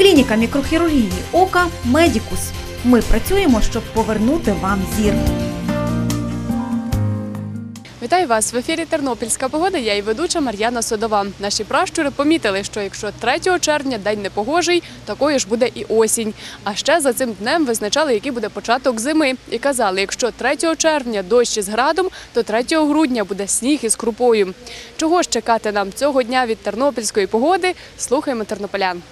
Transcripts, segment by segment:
Клініка мікрохірургії ока Медікус. Ми працюємо, щоб повернути вам зір. Вітаю вас в ефірі Тернопільська погода. Я і ведуча Мар'яна Содова. Наші пращури помітили, що якщо 3 червня день непогожий, такою ж буде і осінь. А ще за цим днем визначали, який буде початок зими, і казали, якщо 3 червня дощ із градом, то 3 грудня буде сніг із крупою. Чого ж чекати нам цього дня від тернопільської погоди? Слухаємо тернополян.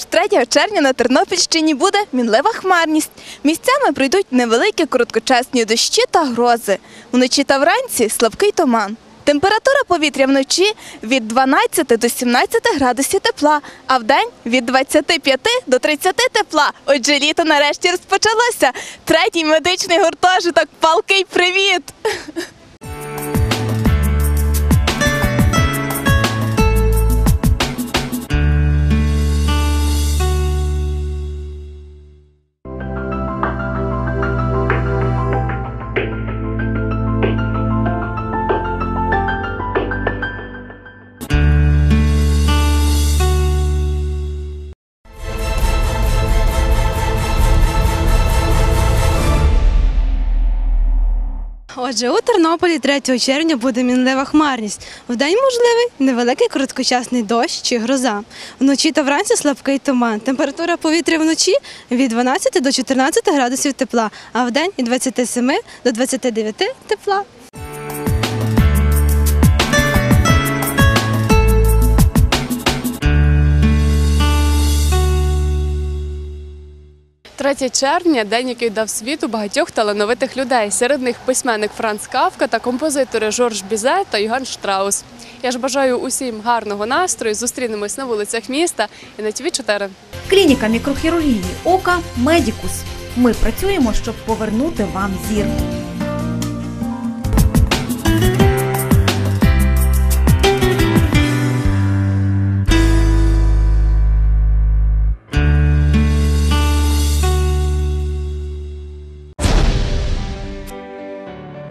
Отож, 3 червня на Тернопільщині буде мінлива хмарність. Місцями прийдуть невеликі короткочасні дощі та грози. Вночі та вранці слабкий туман. Температура повітря вночі від 12 до 17 градусів тепла, а вдень від 25 до 30 тепла. Отже, літо нарешті розпочалося. Третій медичний гуртожиток. Палкий привіт! Отже, у Тернополі 3 червня буде мінлива хмарність. Вдень можливий невеликий короткочасний дощ чи гроза. Вночі та вранці слабкий туман. Температура повітря вночі від 12 до 14 градусів тепла, а вдень від 27 до 29 тепла. – 3 червня день, який дав світу багатьох талановитих людей. Серед них письменник Франц Кавка та композитори Жорж Бізе та Йоган Штраус. Я ж бажаю усім гарного настрою. Зустрінемось на вулицях міста і на ТВ 4 Клініка мікрохірургії ока Медікус. Ми працюємо, щоб повернути вам зір.